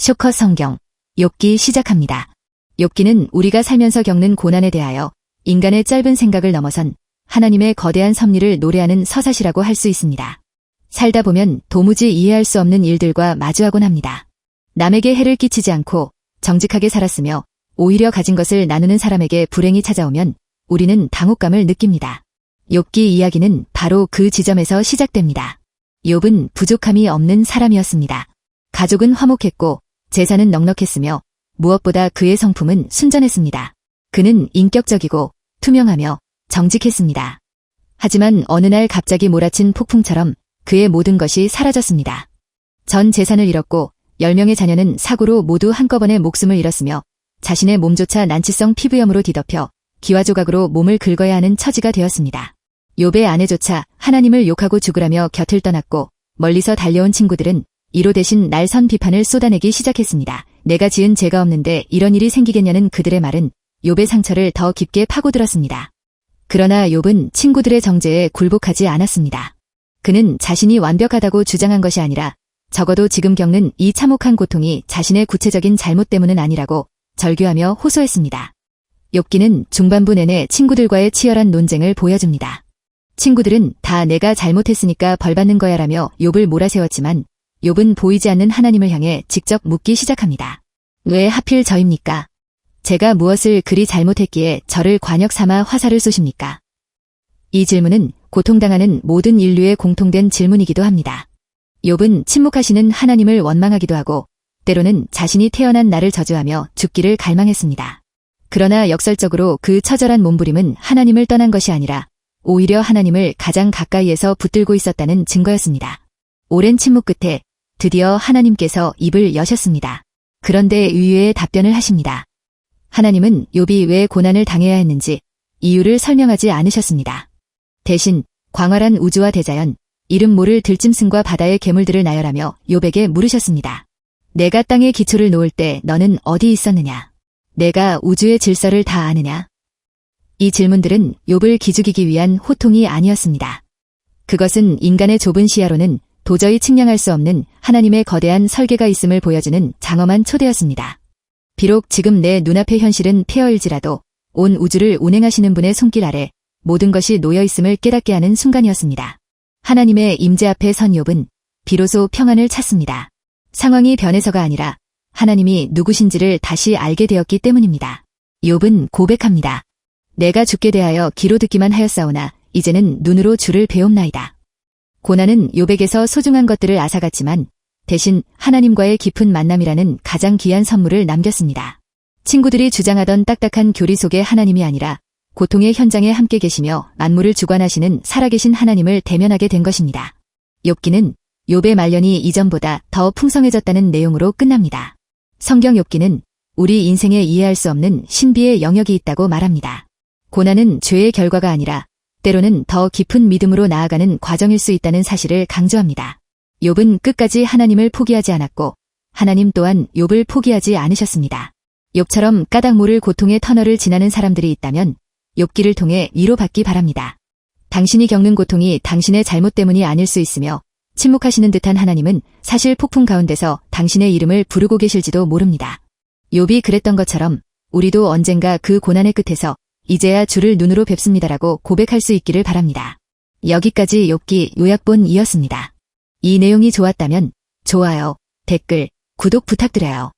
쇼커 성경, 욥기 시작합니다. 욥기는 우리가 살면서 겪는 고난에 대하여 인간의 짧은 생각을 넘어선 하나님의 거대한 섭리를 노래하는 서사시라고 할 수 있습니다. 살다 보면 도무지 이해할 수 없는 일들과 마주하곤 합니다. 남에게 해를 끼치지 않고 정직하게 살았으며 오히려 가진 것을 나누는 사람에게 불행이 찾아오면 우리는 당혹감을 느낍니다. 욥기 이야기는 바로 그 지점에서 시작됩니다. 욥은 부족함이 없는 사람이었습니다. 가족은 화목했고 재산은 넉넉했으며 무엇보다 그의 성품은 순전했습니다. 그는 인격적이고 투명하며 정직했습니다. 하지만 어느 날 갑자기 몰아친 폭풍처럼 그의 모든 것이 사라졌습니다. 전 재산을 잃었고 10명의 자녀는 사고로 모두 한꺼번에 목숨을 잃었으며 자신의 몸조차 난치성 피부염으로 뒤덮여 기와 조각으로 몸을 긁어야 하는 처지가 되었습니다. 욥의 아내조차 하나님을 욕하고 죽으라며 곁을 떠났고 멀리서 달려온 친구들은 이로 대신 날선 비판을 쏟아내기 시작했습니다. 내가 지은 죄가 없는데 이런 일이 생기겠냐는 그들의 말은 욥의 상처를 더 깊게 파고들었습니다. 그러나 욥은 친구들의 정죄에 굴복하지 않았습니다. 그는 자신이 완벽하다고 주장한 것이 아니라 적어도 지금 겪는 이 참혹한 고통이 자신의 구체적인 잘못 때문은 아니라고 절규하며 호소했습니다. 욥기는 중반부 내내 친구들과의 치열한 논쟁을 보여줍니다. 친구들은 다 내가 잘못했으니까 벌받는 거야라며 욥을 몰아세웠지만 욥은 보이지 않는 하나님을 향해 직접 묻기 시작합니다. 왜 하필 저입니까? 제가 무엇을 그리 잘못했기에 저를 관역 삼아 화살을 쏘십니까? 이 질문은 고통당하는 모든 인류의 공통된 질문이기도 합니다. 욥은 침묵하시는 하나님을 원망하기도 하고 때로는 자신이 태어난 나를 저주하며 죽기를 갈망했습니다. 그러나 역설적으로 그 처절한 몸부림은 하나님을 떠난 것이 아니라 오히려 하나님을 가장 가까이에서 붙들고 있었다는 증거였습니다. 오랜 침묵 끝에 드디어 하나님께서 입을 여셨습니다. 그런데 의외의 답변을 하십니다. 하나님은 욥이 왜 고난을 당해야 했는지 이유를 설명하지 않으셨습니다. 대신 광활한 우주와 대자연, 이름 모를 들짐승과 바다의 괴물들을 나열하며 욥에게 물으셨습니다. 내가 땅에 기초를 놓을 때 너는 어디 있었느냐? 내가 우주의 질서를 다 아느냐? 이 질문들은 욥을 기죽이기 위한 호통이 아니었습니다. 그것은 인간의 좁은 시야로는 도저히 측량할 수 없는 하나님의 거대한 설계가 있음을 보여주는 장엄한 초대였습니다. 비록 지금 내 눈앞의 현실은 폐허일지라도 온 우주를 운행하시는 분의 손길 아래 모든 것이 놓여 있음을 깨닫게 하는 순간이었습니다. 하나님의 임재 앞에 선 욥은 비로소 평안을 찾습니다. 상황이 변해서가 아니라 하나님이 누구신지를 다시 알게 되었기 때문입니다. 욥은 고백합니다. 내가 죽게 대하여 귀로 듣기만 하였사오나 이제는 눈으로 주를 배움나이다. 고난은 욥에게서 소중한 것들을 앗아갔지만 대신 하나님과의 깊은 만남이라는 가장 귀한 선물을 남겼습니다. 친구들이 주장하던 딱딱한 교리 속의 하나님이 아니라 고통의 현장에 함께 계시며 만물을 주관하시는 살아계신 하나님을 대면하게 된 것입니다. 욥기는 욥의 말년이 이전보다 더 풍성해졌다는 내용으로 끝납니다. 성경 욥기는 우리 인생에 이해할 수 없는 신비의 영역이 있다고 말합니다. 고난은 죄의 결과가 아니라 때로는 더 깊은 믿음으로 나아가는 과정일 수 있다는 사실을 강조합니다. 욥은 끝까지 하나님을 포기하지 않았고 하나님 또한 욥을 포기하지 않으셨습니다. 욥처럼 까닭 모를 고통의 터널을 지나는 사람들이 있다면 욥기를 통해 위로받기 바랍니다. 당신이 겪는 고통이 당신의 잘못 때문이 아닐 수 있으며 침묵하시는 듯한 하나님은 사실 폭풍 가운데서 당신의 이름을 부르고 계실지도 모릅니다. 욥이 그랬던 것처럼 우리도 언젠가 그 고난의 끝에서 이제야 주를 눈으로 뵙습니다라고 고백할 수 있기를 바랍니다. 여기까지 욥기 요약본이었습니다. 이 내용이 좋았다면 좋아요, 댓글, 구독 부탁드려요.